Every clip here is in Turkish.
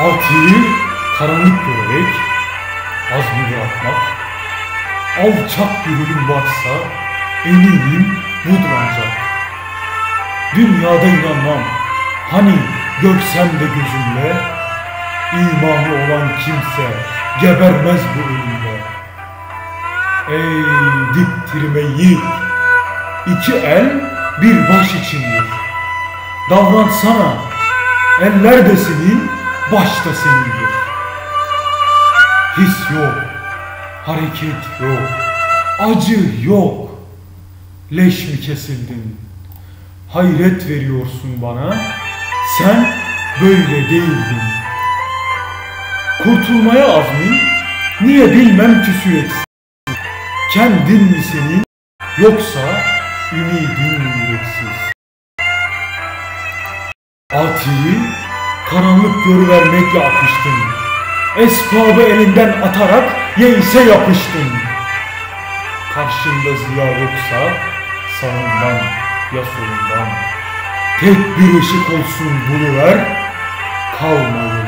Altıyı karanlık görerek azmi bırakmak, alçak bir ölüm varsa eminim budur ancak. Dünyada inanmam, hani görsem de gözümle, imanı olan kimse gebermez bu ölümde. Ey diktirme yiğit, iki el bir baş içindir. Davransana, eller de senin, baş da senindir. His yok, hareket yok, acı yok. Leş mi kesildin? Hayret veriyorsun bana, sen böyle değildin. Kurtulmaya azmin, niye bilmem küsü etsin. Kendin mi senin, yoksa ümidin mi yüreksiz? Atiyi karanlık görüvermekle akıştın. Esbabı elinden atarak yeise yapıştın. Karşında ziya yoksa sağından ya solundan. Tek bir ışık olsun buluver, kalma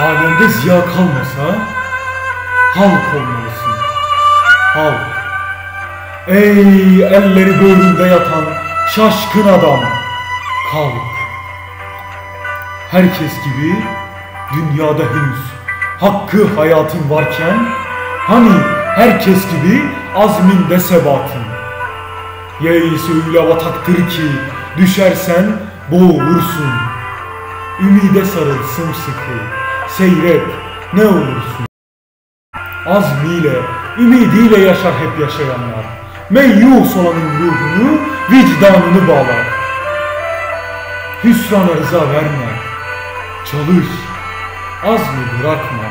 Alemde ziya kalmasa halk olmalısın. Halk. Ey elleri böğründe yatan şaşkın adam. Kalk. Herkes gibi dünyada henüz hakkı hayatın varken hani herkes gibi azminde sebatın. Yeis öyle bataktır ki düşersen boğulursun. Ümide sarıl sımsıkı, seyret ne olursun. Azmiyle, ümidiyle yaşar hep yaşayanlar. Meyyus olanın ruhunu, vicdanını bağlar. Hüsrana rıza verme. Çalış, azmi bırakma.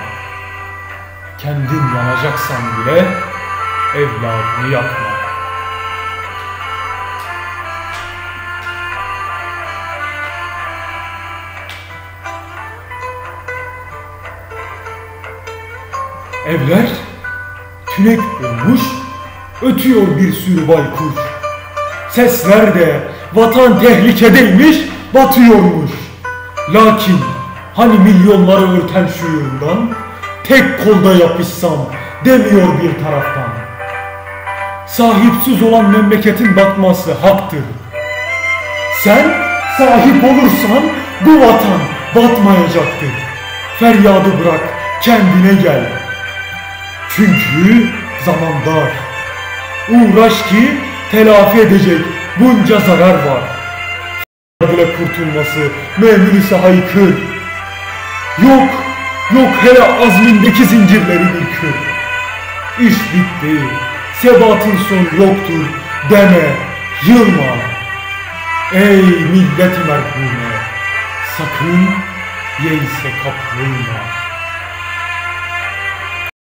Kendin yanacaksan bile evladını yakma. Evler tünek olmuş, ötüyor bir sürü baykuş. Sesler de vatan tehlikedeymiş, batıyormuş. Lakin hani milyonları örten şuurundan, tek kolda yapışsam demiyor bir taraftan. Sahipsiz olan memleketin batması haktır. Sen sahip olursan bu vatan batmayacaktır. Feryadı bırak, kendine gel. Çünkü zaman dar. Uğraş ki telafi edecek bunca zarar var. Bile kurtulması mümin ise haykır. Yok, yok hele azmindeki zincirleri kır. İş bitti, sebatın sonu yoktur deme, yılma. Ey millet merhume, sakın yeise kapılma.